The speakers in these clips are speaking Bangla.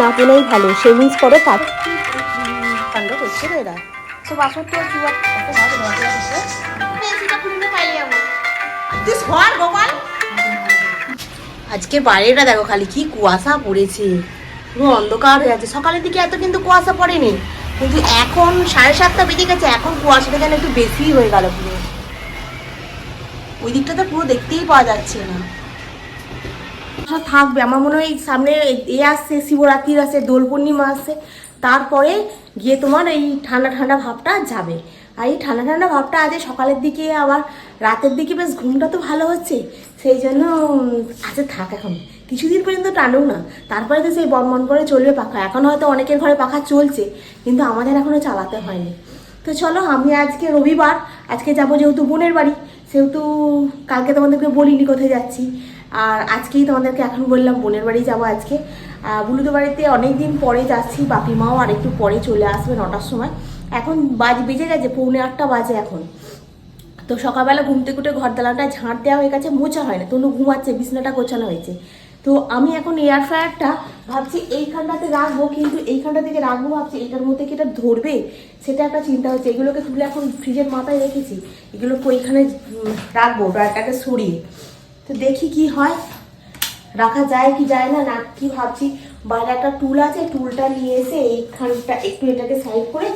না কেনাই ভালো সেভিংস করো কাজ কাণ্ড করছে রে এরা? বাসন তো আজকে বাইরেটা দেখো খালি, কি কুয়াশা পড়েছে। পুরো অন্ধকার হয়ে আছে। সকালের দিকে এত কিন্তু কুয়াশা পড়েনি। কিন্তু এখন সাড়ে সাতটা বেজে গেছে, এখন কুয়াশাটা যেন একটু বেশি হয়ে গেল পুরো। ওই দিকটা তো পুরো দেখতেই পাওয়া যাচ্ছে না। কুয়াশা থাকবে। আমার মনে হয় সামনে এ আসছে শিবরাত্রি আসছে দোল পূর্ণিমা আসছে। তারপরে গিয়ে তোমার এই ঠান্ডা ঠান্ডা ভাবটা যাবে। আর এই ঠান্ডা ঠান্ডা ভাবটা আছে সকালের দিকে আবার রাতের দিকে বেশ ঘুমটা তো ভালো হচ্ছে। সেই জন্য উম, আছে থাক এখন। কিছুদিন পর্যন্ত টানুক না। তারপরে তো সেই বনবন করে চলবে পাখা। এখন হয়তো অনেকের ঘরে পাখা চলছে কিন্তু আমাদের এখনও চালাতে হয়নি। তো চলো আমি আজকে রবিবার আজকে যাব যেহেতু বোনের বাড়ি সেহেতু কালকে তোমাদেরকে বলিনি কোথায় যাচ্ছি। আর আজকেই তোমাদেরকে এখন বললাম বোনের বাড়ি যাব আজকে। বুলুদের বাড়িতে অনেক দিন পরে যাচ্ছি বাপি মাও আর একটু পরে চলে আসবে নটার সময়। এখন বাজ বেজে গেছে, পৌনে আটটা বাজে এখন। তো সকালবেলা ঘুম থেকে ঘর দালানটা ঝাঁট দেওয়া হয়ে গেছে, মোছা হয় না তনু ঘুমাচ্ছে, বিছনাটা গোছানো হয়েছে। তো আমি এখন এয়ার ফ্রায়ারটা ভাবছি এইখানটাতে রাখব, কিন্তু এইখানটা থেকে রাখব ভাবছি, এটার মধ্যে কি এটা ধরবে? সেটা একটা চিন্তা হচ্ছে। এগুলোকে তুলে এখন ফ্রিজের মাথায় রেখেছি, এগুলো ওইখানে রাখব ড্রয়ারটাকে সরিয়ে। তো দেখি কি হয়। রাখা যায় কি যায় না না কি ভাবছি। বাইরে একটা টুল আছে টুলটা নিয়ে এসে এইখানটা একটু এটাকে সাইড করে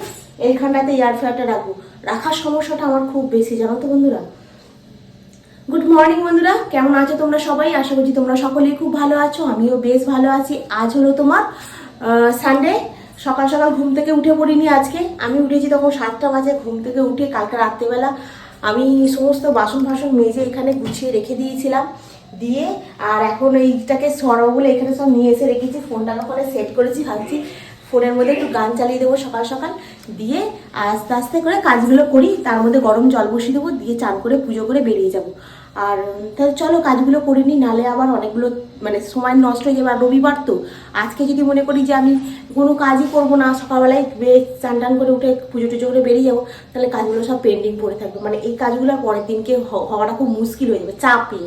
এইখানটাতে এয়ার ফ্রায়ারটা রাখব। রাখার সমস্যাটা আমার খুব বেশি, জানো তো বন্ধুরা। গুড মর্নিং বন্ধুরা, কেমন আছো তোমরা সবাই? আশা করছি তোমরা সকলেই খুব ভালো আছো, আমিও বেশ ভালো আছি। আজ হলো তোমার সানডে সকাল সকাল ঘুম থেকে উঠে পড়িনি আজকে। আমি উঠেছি তখন সাতটা বাজে, ঘুম থেকে উঠে কালকে রাত্রেবেলা আমি সমস্ত বাসন ফাসন মেজে এখানে গুছিয়ে রেখে দিয়েছিলাম, দিয়ে আর এখন এইটাকে সরাবো বলে এখানে সব নিয়ে এসে রেখেছি, ফোনটা করে সেট করেছি, ভাবছি ফোনের মধ্যে একটু গান চালিয়ে দেবো সকাল সকাল, দিয়ে আস্তে আস্তে করে কাজগুলো করি, তার মধ্যে গরম জল বসিয়ে দেবো, দিয়ে চান করে পুজো করে বেরিয়ে যাব। আর তাহলে চলো কাজগুলো করে নিই, নালে আবার অনেকগুলো মানে সময় নষ্ট হয়ে যাবে। আর রবিবার তো, আজকে যদি মনে করি যে আমি কোনো কাজই করব না, সকালবেলায় বেশ চান টান করে উঠে পুজো টুজো করে বেরিয়ে যাব, তাহলে কাজগুলো সব পেন্ডিং পড়ে থাকবে। মানে এই কাজগুলো পরের দিনকে হওয়াটা খুব মুশকিল হয়ে যাবে, চাপে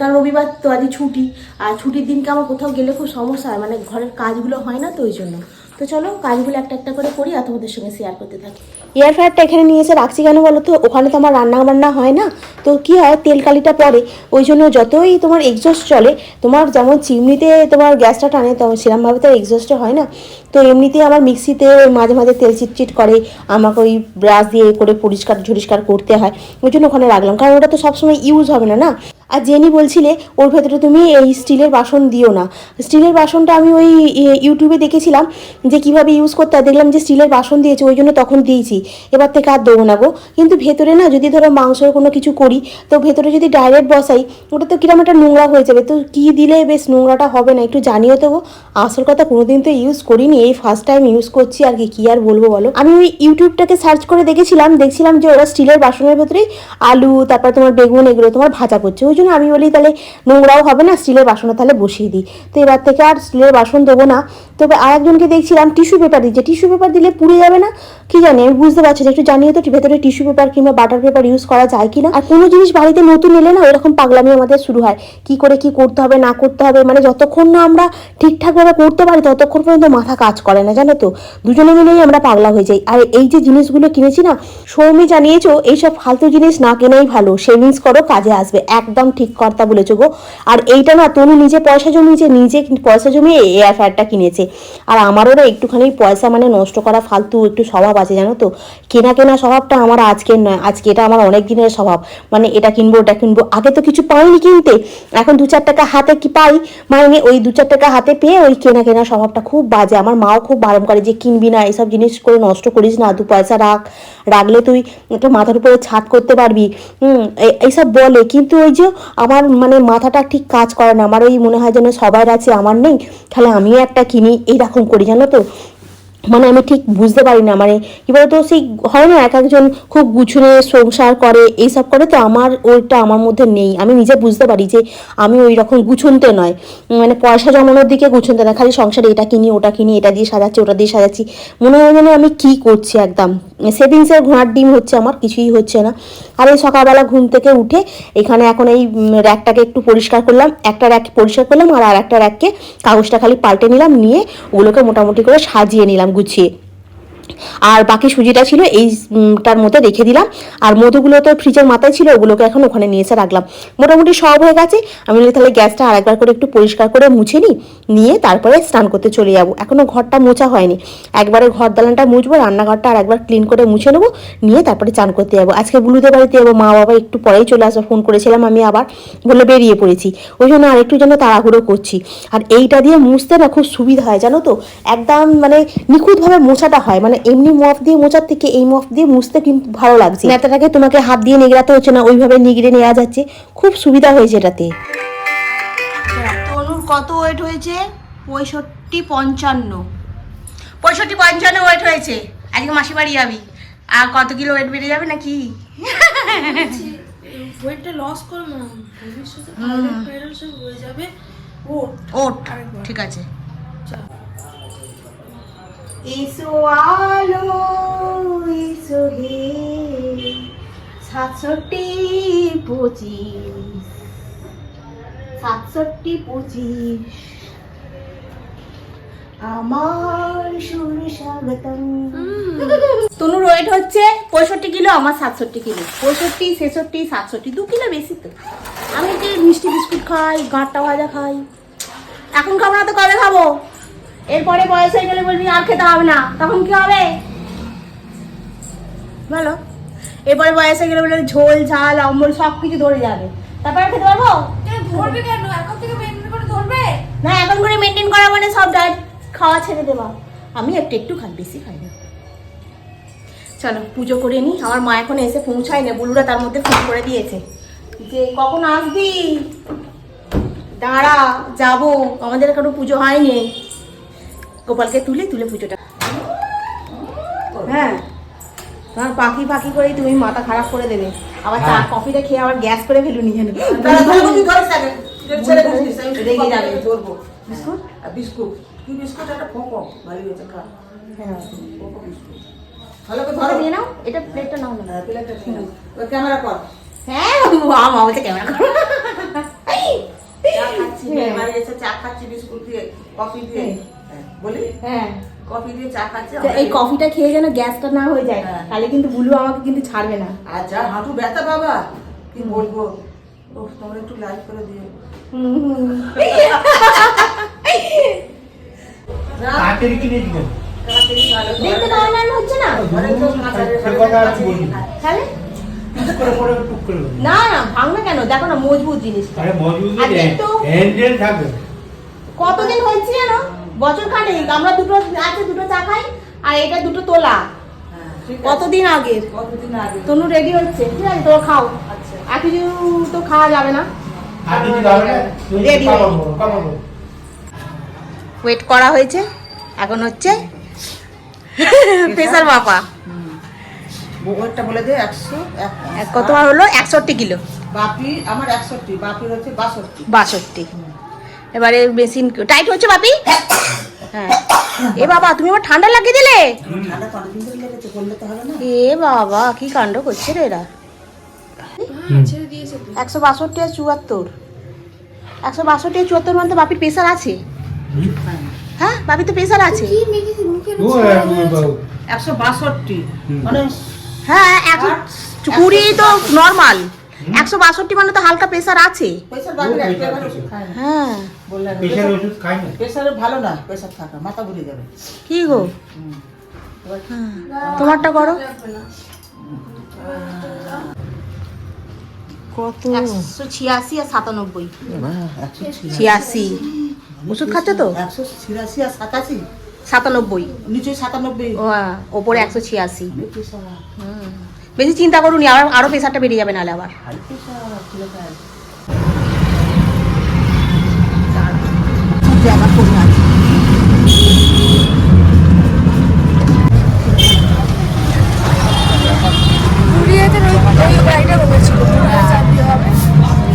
কারণ রবিবার তো আজকে ছুটি, আর ছুটির দিনকে আমার কোথাও গেলে খুব সমস্যা হয় মানে ঘরের কাজগুলো হয় না তো ওই জন্য। তো চলো কাজগুলো একটা একটা করে করি আর তোমাদের সঙ্গে শেয়ার করতে থাকি। এয়ার ফ্রায়ারটা এখানে নিয়ে এসে রাখছি কেন বলো তো? ওখানে তো আমার রান্না বান্না হয় না। তো কি হয়? তেল কালিটা পড়ে। ওই জন্য যতই তোমার এক্সস্ট চলে, তোমার যেমন চিমনিতে তোমার গ্যাসটা টানে তো সেরকমভাবে তো এক্সস্টে হয় না। তো এমনিতেই আমার মিক্সিতে মাঝে মাঝে তেল চিটচিট করে, আমাকে ওই ব্রাশ দিয়ে করে পরিষ্কার ঝরিষ্কার করতে হয়। ওই জন্য ওখানে রাখলাম। কারণ ওটা তো সবসময় ইউজ হবে না না? আর জেনি বলছিলে, ওর ভেতরে তুমি এই স্টিলের বাসন দিও না। স্টিলের বাসনটা আমি ওই ইউটিউবে দেখেছিলাম যে কীভাবে ইউজ করতে দেখলাম যে স্টিলের বাসন দিয়েছে, ওই জন্য তখন দিয়েছি। এবার থেকে আর দেবো না গো। কিন্তু ভেতরে না, যদি ধরো মাংসের কোনো কিছু করি, তো ভেতরে যদি ডাইরেক্ট বসাই, ওটা তো কিরম একটা নোংরা হয়ে যাবে। তো কি দিলে বেশ নোংরাটা হবে না, একটু তো গো। আসল কথা কোনোদিন তো ইউজ করিনি, এই ফার্স্ট টাইম ইউজ করছি আর কি, কী আর বলব বলো? আমি ওই ইউটিউবটাকে সার্চ করে দেখেছিলাম, দেখছিলাম যে ওরা স্টিলের বাসনের ভেতরেই আলু, তারপর তোমার বেগুন, এগুলো তোমার ভাজা করছে। ওই জন্য আমি বলি, তাহলে নোংরাও হবে না, স্টিলের বাসনে তাহলে বসিয়ে দিই। তো এবার থেকে আর স্টিলের বাসন দেবো না। তবে আর একজনকে দেখছিলাম, টিস্যু পেপার দিচ্ছে। টিস্যু পেপার দিলে পুড়ে যাবে না? কি জানি, আমি বুঝতে পারছি না, একটু জানিয়ে তো, ভেতরে টিস্যু পেপার কিংবা বাটার পেপার ইউজ করা যায় কিনা? আর কোনো জিনিস বাড়িতে নতুন এলে না এরকম পাগলামি আমাদের শুরু হয়। কি করে কি করতে হবে, না করতে হবে? মানে যতক্ষণ না আমরা ঠিকঠাকভাবে করতে পারি, ততক্ষণ পর্যন্ত মাথা কাজ করে না, জানো তো? দুজনে মিলেই আমরা পাগলা হয়ে যাই। আর এই যে জিনিসগুলো কিনেছি না, সৌমি জানিয়েছো, এইসব ফালতু জিনিস না কেনাই ভালো। সেভিংস করো, কাজে আসবে। একদম ঠিক কর্তা বলেছ গো। আর এইটা না, তনু নিজে পয়সা জমিয়েছে নিজে পয়সা জমিয়ে এই এয়ার ফ্রায়ারটা কিনেছে। আর আমারও না একটুখানি পয়সা মানে নষ্ট করা ফালতু একটু স্বভাব আছে, জানো তো? কেনা কেনা স্বভাবটা আমার আজকের নয় আজকে এটা আমার অনেক দিনের স্বভাব। মানে এটা কিনবো, ওটা কিনবো, আগে তো কিছু পাইনি কিনতে। এখন দু চার টাকা হাতে কি পাই? মানে ওই দু চার টাকা হাতে পেয়ে ওই কেনা কেনা স্বভাবটা খুব বাজে। আমার মাও খুব বারণ করে যে, কিনবি না, এসব জিনিস করে নষ্ট করিস না, দু পয়সা রাখ। রাখলে তুই একটা মাথার উপরে ছাদ করতে পারবি। হুম এই- এইসব বলে। কিন্তু ওই যে আমার মানে মাথাটা ঠিক কাজ করে না। আমার ওই মনে হয় যেন সবার আছে, আমার নেই। তাহলে আমিও একটা কিনি, এইরকম করি, জানো তো? মানে আমি ঠিক বুঝতে পারি না। মানে কি বলতো, সেই হয় না, এক একজন খুব গুছনে সংসার করে, এইসব করে, তো আমার ওইটা আমার মধ্যে নেই। আমি নিজে বুঝতে পারি যে আমি ওই রকম গুছনতে নয়। মানে পয়সা জমানোর দিকে গুছনতে না খালি সংসারে এটা কিনি, ওটা কিনি, এটা দিয়ে সাজাচ্ছি, ওটা দিয়ে সাজাচ্ছি। মনে হয় যেন আমি কি করছি একদম। সেভিংসের ঘোড়ার ডিম হচ্ছে আমার, কিছুই হচ্ছে না। আর এই সকালবেলা ঘুম থেকে উঠে এখানে এখন এই র্যাকটাকে একটু পরিষ্কার করলাম, একটা র্যাক পরিষ্কার করলাম, আর আর একটা র্যাককে কাগজটা খালি পাল্টে নিলাম, নিয়ে ওগুলোকে মোটামুটি করে সাজিয়ে নিলাম গুছিয়ে। আর বাকি সুজিটা ছিল এইটার মধ্যে রেখে দিলাম। আর মধুগুলো তো ফ্রিজের মাথায় ছিল, ওগুলোকে এখন ওখানে নিয়ে এসে রাখলাম। মোটামুটি সব হয়ে গেছে। আমি তাহলে গ্যাসটা আরেকবার করে একটু পরিষ্কার করে মুছে নিই নিয়ে তারপরে স্নান করতে চলে যাব। এখনও ঘরটা মোছা হয়নি। একবারে ঘর দালানটা মুছবো, রান্নাঘরটা আর একবার ক্লিন করে মুছে নেব, নিয়ে তারপরে চান করতে যাব। আজকে বুলুদের বাড়িতে যাব, মা বাবা একটু পরেই চলে আসবে ফোন করেছিলাম আমি আবার বলে বেরিয়ে পড়েছি। ওই জন্য আরেকটু যেন তাড়াহুড়ো করছি। আর এইটা দিয়ে মুছতে না খুব সুবিধা হয়, জানো তো? একদম মানে নিখুঁতভাবে মোছাটা হয় মানে এমনি মফ দিয়ে মোচার থেকে এই মফ দিয়ে মুছতে কিন্তু ভালো লাগছে। নেতাটাকে তোমাকে হাত দিয়ে নিগড়াতে হচ্ছে না ওইভাবে নিগড়ে নেওয়া যাচ্ছে। খুব সুবিধা হয়েছে এটাতে। তনুর কত ওয়েট হয়েছে? পঁয়ষট্টি পঞ্চান্ন। পঁয়ষট্টি পঞ্চান্ন ওয়েট হয়েছে। আজকে মাসি বাড়ি যাবি। আর কত কিলো ওয়েট বেড়ে যাবে নাকি? ওয়েটটা লস করো না। ভবিষ্যতে হয়ে যাবে। ওট। ওট। ঠিক আছে। এসো আলো এসো হে। সাতষট্টি পঁচিশ সাতষট্টি পঁচিশ। আমার সুর স্বাগতম। তনুর ওয়েট হচ্ছে পঁয়ষট্টি কিলো, আমার সাতষট্টি কিলো। পঁয়ষট্টি, ছেষট্টি, সাতষট্টি, দু কিলো বেশি তো। আমি একটু মিষ্টি বিস্কুট খাই, গাঁটটা ভাজা খাই। এখন খাব না তো কবে খাব? এরপরে বয়স হয়ে গেলে বলবি আর খেতে হবে না। তখন কি হবে? বলো। এরপরে বয়স হয়ে গেলে বলবি ঝোল ঝাল অম্বল সব কিছু ধরে যাবে। তারপরে খেতে পারব? ধরবে কেন? এখন থেকে মেনটেন করে ধরবে? না এখন করে মেনটেন করা মানে সব ডায়েট খাওয়া ছেড়ে দেবা আমি একটু একটু খাই বেশি খাই না। চলো পুজো করে নি। আমার মা এখন এসে পৌঁছায় না বুলুরা তার মধ্যে ফোন করে দিয়েছে। যে কখন আসবি? দাঁড়া যাব। আমাদের এখনও পুজো হয়নি। গোপালকে তুলে তুলে পুজোটা। হ্যাঁ তোমার পাখি পাখি করেই তুমি মাথা খারাপ করে দেবে। আবার চা কফিটা খেয়ে আবার গ্যাস করে ফেলুনি যেন রেগে যাবে। বিস্কুট? বিস্কুট। কি বিস্কুট একটা ফোঁকো ভারী হয়েছে খা। হ্যাঁ। ফোঁকো বিস্কুট। ভালো করে ধরো ধরো। নিয়ে নাও এটা প্লেটটা নাও না। হ্যাঁ, প্লেটটা নিয়ে নাও। ক্যামেরা কর। হ্যাঁ মা মা বলতে ক্যামেরা করো। চা খাচ্ছি বাড়ি এসে চা খাচ্ছি বিস্কুট দিয়ে কফি দিয়ে। হ্যাঁ, বলি? হ্যাঁ। কফি দিয়ে চা খাচ্ছি এই কফিটা খেয়ে যেন গ্যাসটা না হয়ে যায় হ্যাঁ। তাহলে কিন্তু বুলু আমাকে কিন্তু ছাড়বে না। আর যা হাঁটু ব্যথা বাবা? কি বলব? ও তোমরা একটু লাইক করে দিও। কিনে। দেখতে হচ্ছে না? তাহলে। না। না ভাঙবে দেখো না মজবুত জিনিসটা। হ্যান্ডেল থাকবে। কতদিন হয়েছে জানো বছর খানেক আমরা দুটো আছে দুটো চা খাই আর এটা দুটো তোলা। হ্যাঁ। কতদিন আগের কতদিন আগে? তনু রেডি হচ্ছে। ঠিক আছে তোরা খাও। আচ্ছা। আর কিছু তো খাওয়া যাবে না। হয়ে পরো। ওয়েট করা হয়েছে। এখন হচ্ছে প্রেসার মাপা। বউয়েরটা বলে দে একশো এক এক কতবার হলো? একষট্টি কিলো। বাপি আমার একষট্টি বাপির হচ্ছে বাষট্টি। বাষট্টি। এবারে মেশিন টাইট হচ্ছে বাপি? হ্যাঁ। এ বাবা তুমি আমার ঠান্ডা লাগিয়ে দিলে? এ বাবা কি কাণ্ড করছে রে এরা? হ্যাঁ ছেড়ে দিয়েছে তো। একশো বাষট্টি আর চুয়াত্তর। একশো বাষট্টি আর চুয়াত্তর মানে তো বাপির প্রেসার আছে। হ্যাঁ বাপির তো প্রেসার আছে। আছে। একশো বাষট্টি। মানে হ্যাঁ একশো কুড়ি তো নর্মাল একশো বাষট্টি মানে তো হালকা প্রেসার আছে। প্রেশার না হ্যাঁ। বললেন প্রেশার ওষুধ খাই না। প্রেশারে ভালো না প্রেশার থাকা মাথা ঘুরে যাবে। কি গো। তোমারটা করো। কত? একশো ছিয়াশি আর সাতানব্বই। ছিয়াশি। ওষুধ খাচ্ছ তো? একশো ছিয়াশি আর সাতাশি। সাতানব্বই। নিচে সাতানব্বই। ওপরে একশো ছিয়াশি। বেশি চিন্তা করুন আরও আরও প্রেসারটা বেড়ে যাবে নাহলে আবার। আমার আছে।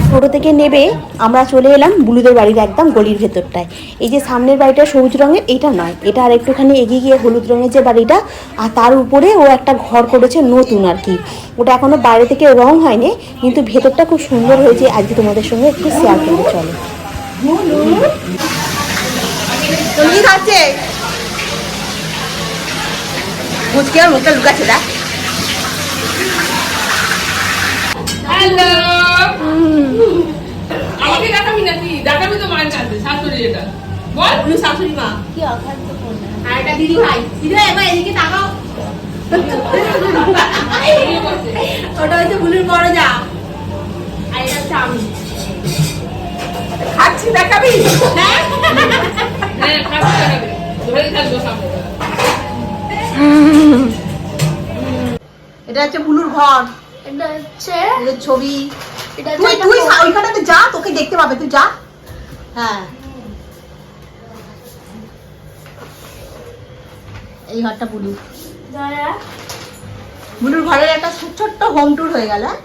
ছোটো থেকে নেবে আমরা চলে এলাম বুলুদের বাড়ির একদম গলির ভেতরটায়। এই যে সামনের বাড়িটা সবুজ রঙের এটা নয়। এটা আর একটুখানি এগিয়ে গিয়ে হলুদ রঙের যে বাড়িটা আর তার উপরে ও একটা ঘর করেছে নতুন আর কি। ওটা এখনও বাইরে থেকে রং হয়নি কিন্তু ভেতরটা খুব সুন্দর হয়েছে। আজকে তোমাদের সঙ্গে একটু শেয়ার করতে চলো। তুমি কি খাচ্ছে? মুচকে আর মুখটা লুকাচ্ছে দেখ। হ্যালো। আমাকে দেখাবি নাকি? দেখাবি তো মায়ের কাছে শাশুড়ি এটা বল। তুমি শাশুড়ি মা। কি অখাদ্য আর এটা দিদি ভাই। দিদি ভাই এবার এদিকে তাকাও। ওটা হচ্ছে বুলুর বড় যা আর এটা হচ্ছে আমি। খাচ্ছি দেখাবি? হ্যাঁ? হচ্ছে বুলুর ঘর। এটা হচ্ছে এদের ছবি। তুই তুই সা- যা তোকে দেখতে পাবে তুই যা। হ্যাঁ। এই ঘরটা বুলু বুলুর ঘরের একটা ছোট্ট হোম ট্যুর হয়ে গেল হ্যাঁ?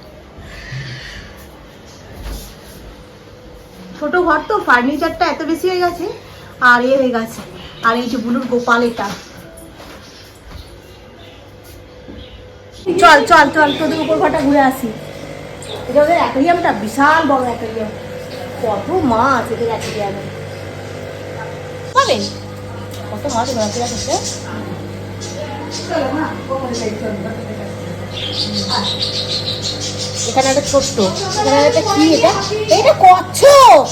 ছোট ঘর তো ফার্নিচারটা এত বেশি হয়ে গেছে আর এ হয়ে গেছে। আর এই যে বুলুর গোপাল এটা। চল চল চল তোদের উপর ঘরটা ঘুরে আসি। এটা ওদের অ্যাকোরিয়ামটা বিশাল বড় অ্যাকোরিয়াম। কত মাছ এদের অ্যাকোরিয়ামে। পাবেন কত মাছ এদের অ্যাকোরিয়ামে এখানে একটা ছোট্ট। এখানে একটা কি এটা? এটা কচ্ছপ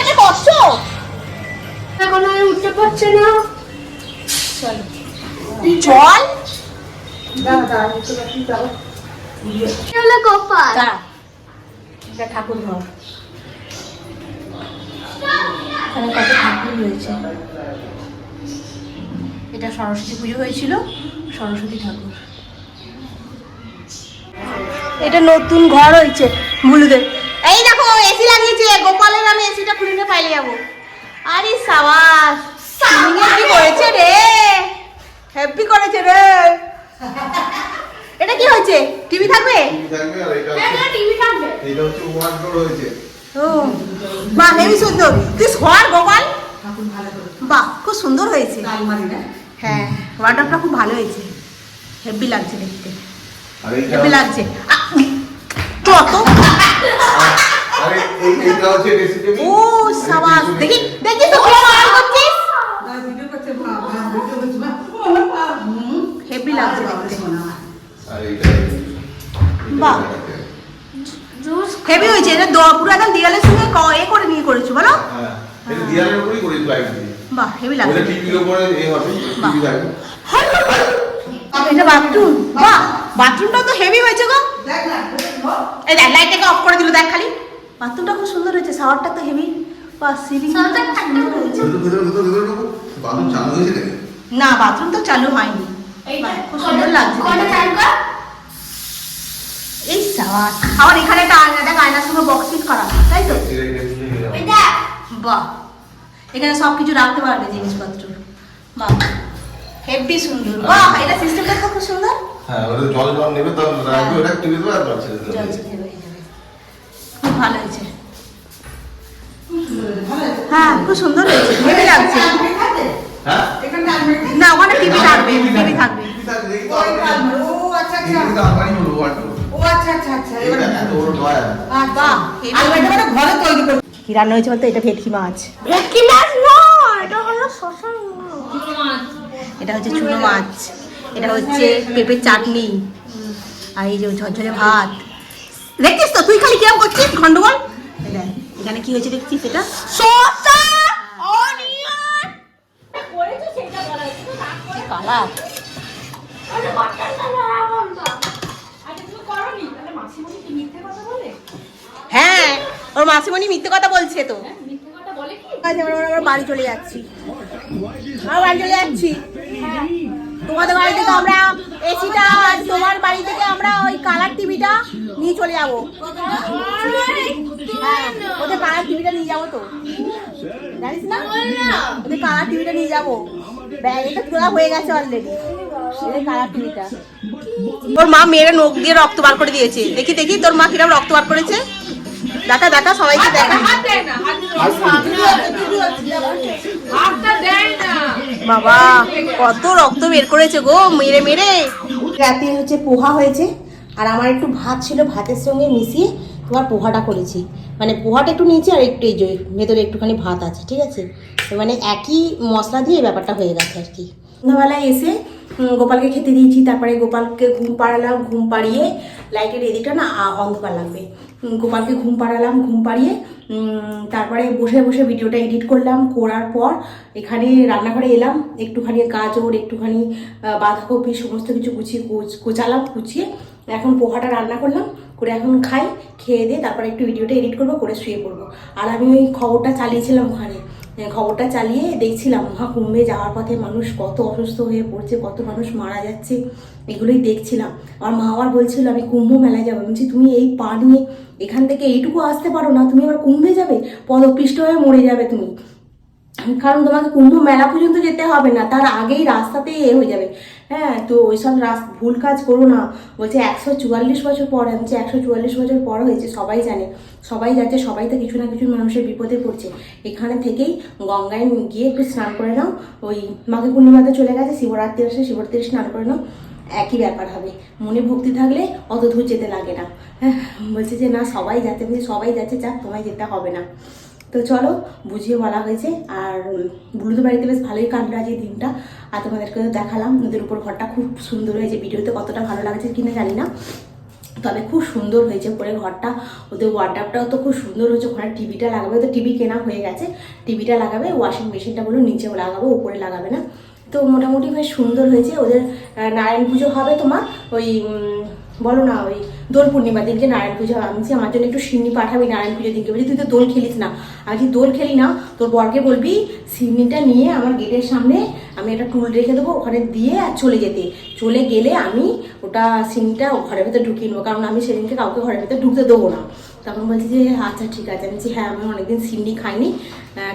এটা কচ্ছপ এখন আর উঠতে পারছে না। চল। হলো গোপাল। এটা ঠাকুর ঘর। এখানে কত ঠাকুর রয়েছে। এটা সরস্বতী পুজো হয়েছিল সরস্বতী ঠাকুর। এটা নতুন ঘর হয়েছে বুলুদের এই দেখো এসি লাগিয়েছে। গোপালের আমি এসিটা খুলে নিয়ে পাইলে যাব। আরে সাবাস কি করেছে রে? হ্যাপি করেছে রে। এটা কি হয়েছে? টিভি থাকবে? থাকবে এটা হচ্ছে এটা ওয়ান ডোর হয়েছে। ও বাহ হেবি সুন্দর। তুই সর গোপাল? বাহ খুব সুন্দর হয়েছে। হ্যাঁ ওয়াটারটা খুব ভালো হয়েছে। হেভি লাগছে দেখতে। আর হেভি লাগছে। কত হচ্ছে ও সাবাস। দেখি দেখি তো। হেভি লাগছে দেখতে। বাহ। হেভি হয়েছে এটা পুরো একদম দেয়ালের সঙ্গে ক- এ করে নিয়ে করেছ বলো? হ্যাঁ দেয়ালের উপরেই করেছি বাহ হেভি লাগছে। টিভির উপরে এ হবে টিভি থাকবে। এটা বাথরুম বাহ বাথরুমটা তো হেভি হয়েছে গো। এই দেখ লাইটটাকে অফ করে দিল দেখ খালি। বাথরুমটা খুব সুন্দর হয়েছে শাওয়ারটা তো হেভি। বাহ সিলিং সুন্দর হয়েছে। না বাথরুম তো চালু হয়নি। এই আবার এখানে একটা আয়না দেখ আয়নার সঙ্গে বক্স করা তাই তো। বাহ। এখানে সব কিছু রাখতে পারবে জিনিসপত্র। বাহ। হেভি সুন্দর। বাহ এটা সিস্টেমটা তো খুব সুন্দর? হ্যাঁ ওটা জল জল নেবে তখন রাখবে ওটা টিভি দেবে আর জল ছেড়ে দেবে। জল ছিটিয়ে দেবে, এই যাবে। খুব ভালো হয়েছে। হ্যাঁ খুব সুন্দর হয়েছে। হেভি লাগছে। হ্যাঁ। না ওখানে টিভি থাকবে টিভি থাকবে। কি রান্না হয়েছে বলতো? এটা ভেটকি মাছ। ভেটকি মাছ? এটা হলো শ্মশান এটা হচ্ছে চুনো মাছ। এটা হচ্ছে পেঁপের চাটনি। আর এই যে ঝরঝরে ভাত। দেখছিস তো তুই খালি কিরম করছিস? দেখ, এখানে কি হয়েছে দেখছিস এটা শসা অনিয়ন কি কালার হ্যাঁ ওর মাসিমণি মিথ্যে কথা বলছে তো। আচ্ছা, আমরা বাড়ি চলে যাচ্ছি। আমরা বাড়ি চলে যাচ্ছি। তোমাদের বাড়ি থেকে আমরা এসিটা আর তোমার বাড়ি থেকে আমরা ওই কালার টিভিটা নিয়ে চলে যাব। হ্যাঁ ওদের কালার টিভিটা নিয়ে যাব তো। জানিস না? ওদের কালার টিভিটা নিয়ে যাব। এটা তোলা হয়ে গেছে অলরেডি তোর মা মেরে নখ দিয়ে রক্ত বার করে দিয়েছে। দেখি দেখি তোর মা কিরম রক্ত বার করেছে? দেখা দেখা সবাইকে দেখা। বাবা কত রক্ত বের করেছে গো মেরে মেরে। রাতে হচ্ছে পোহা হয়েছে আর আমার একটু ভাত ছিল ভাতের সঙ্গে মিশিয়ে তোমার পোহাটা করেছি। মানে পোহাটা একটু নিয়েছি আর একটু এই যে ভেতরে একটুখানি ভাত আছে, ঠিক আছে? মানে একই মশলা দিয়ে ব্যাপারটা হয়ে গেছে আর কি। সন্ধ্যাবেলায় এসে গোপালকে খেতে দিয়েছি, তারপরে গোপালকে ঘুম পাড়ালাম, ঘুম পাড়িয়ে লাইটের এদিকটা না অন্ধকার লাগবে। গোপালকে ঘুম পাড়ালাম, ঘুম পাড়িয়ে তারপরে বসে বসে ভিডিওটা এডিট করলাম, করার পর এখানে রান্নাঘরে এলাম, একটুখানি গাজর, একটুখানি বাঁধাকপি, সমস্ত কিছু গুছিয়ে কুচ- কুচালাম, কুচিয়ে এখন পোহাটা রান্না করলাম। করে এখন খাই, খেয়ে দিয়ে তারপরে একটু ভিডিওটা এডিট করব, করে শুয়ে পড়ব। আর আমি ওই খবরটা চালিয়েছিলাম ওখানে। খবরটা চালিয়ে দেখছিলাম মহাকুম্ভে যাওয়ার পথে মানুষ কত অসুস্থ হয়ে পড়ছে, কত মানুষ মারা যাচ্ছে, এগুলোই দেখছিলাম। আমার মা আবার বলছিল, আমি কুম্ভ মেলায় যাব। বলছি, তুমি এই পা নিয়ে এখান থেকে এইটুকু আসতে পারো না, তুমি আবার কুম্ভে যাবে? পদপিষ্ট হয়ে মরে যাবে তুমি। কারণ তোমাকে কুম্ভ মেলা পর্যন্ত যেতে হবে না, তার আগেই রাস্তাতেই এ হয়ে যাবে। হ্যাঁ তো ওইসব রাস, ভুল কাজ করো না। বলছে একশো চুয়াল্লিশ বছর পর, আমি বলছি একশো চুয়াল্লিশ বছর পর হয়েছে, সবাই জানে। সবাই যাচ্ছে, সবাই তো কিছু না কিছু মানুষের বিপদে পড়ছে। এখানে থেকেই গঙ্গায় গিয়ে একটু স্নান করে নাও। ওই মাঘে পূর্ণিমাতে চলে গেছে, শিবরাত্রি আসে শিবরাত্রি স্নান করে নাও। একই ব্যাপার হবে। মনে ভক্তি থাকলে অত দূর যেতে লাগে না। হ্যাঁ বলছে যে না, সবাই যাচ্ছে সবাই যাচ্ছে, যাক, তোমায় যেতে হবে না। তো চলো, বুঝিয়ে বলা হয়েছে। আর বুলুদের বাড়িতে বেশ ভালোই কাটলো আজ এই দিনটা। আর তোমাদেরকে তো দেখালাম, ওদের উপর ঘরটা খুব সুন্দর হয়েছে। ভিডিওতে কতটা ভালো লাগছে কিনা জানি না। তবে খুব সুন্দর হয়েছে পরে ঘরটা। ওদের ওয়ার্ডাপটাও তো খুব সুন্দর হয়েছে। ওখানে টিভিটা লাগাবে তো টিভি কেনা হয়ে গেছে। টিভিটা লাগাবে ওয়াশিং মেশিনটা বলো, নিচেও লাগাবে, উপরে লাগাবে না। তো মোটামুটি বেশ সুন্দর হয়েছে। ওদের নারায়ণ পুজো হবে তোমার ওই বলো না, ওই দোল পূর্ণিমা দিনকে নারায়ণ পুজো আনছি। আমি যে আমার জন্য একটু সিন্নি পাঠাবি নারায়ণ পুজো দিনকে। বলছি, তুই তো দোল খেলিস না। আমি যদি দোল খেলি না। তোর বরকে বলবি, সিন্নিটা নিয়ে আমার গেটের সামনে আমি একটা টুল রেখে দেবো, ওখানে দিয়ে আর চলে যেতে। চলে গেলে আমি ওটা সিন্নিটা ঘরের ভেতরে ঢুকিয়ে নেব। কারণ আমি সেদিনকে কাউকে ঘরের ভেতরে ঢুকতে দেবো না। তখন বলছি যে আচ্ছা ঠিক আছে। আমি বলছি হ্যাঁ আমি অনেকদিন সিমনি খাইনি।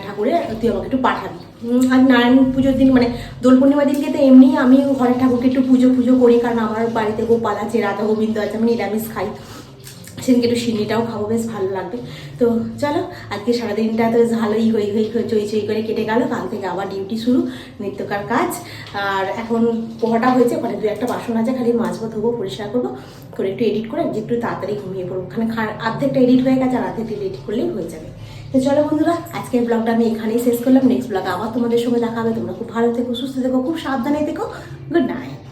ঠাকুরে, তুই আমাকে একটু পাঠাবি। আর নারায়ণ পুজোর দিন মানে দোল পূর্ণিমার দিনকে তো এমনি আমি ঘরের ঠাকুরকে একটু পুজো পুজো করি, কারণ আমার বাড়িতে গোপাল আছে, রাধা গোবিন্দ আছে, আমি নিরামিষ খাই। সেদিনকে একটু সিন্নিটাও খাব, বেশ ভালো লাগবে। তো চলো, আজকে সারাদিনটা তো ভালোই হই হই চই চই করে কেটে গেল, কাল থেকে আবার ডিউটি শুরু, নিত্যকার কাজ। আর এখন পোহাটা হয়েছে, ওখানে দু একটা বাসন আছে, খালি মাজবো, ধোবো, পরিষ্কার করব, করে একটু এডিট করে একটু তাড়াতাড়ি ঘুমিয়ে পড়ব। ওখানে অর্ধেকটা এডিট হয়ে গেছে, আর অর্ধেকটা এডিট করলেই হয়ে যাবে। তো চলো বন্ধুরা, আজকের ব্লগটা আমি এখানেই শেষ করলাম। নেক্সট ব্লগ আবার তোমাদের সঙ্গে দেখা হবে। তোমরা খুব ভালো থেকো, সুস্থ থেকো, খুব সাবধানে থেকো। Good night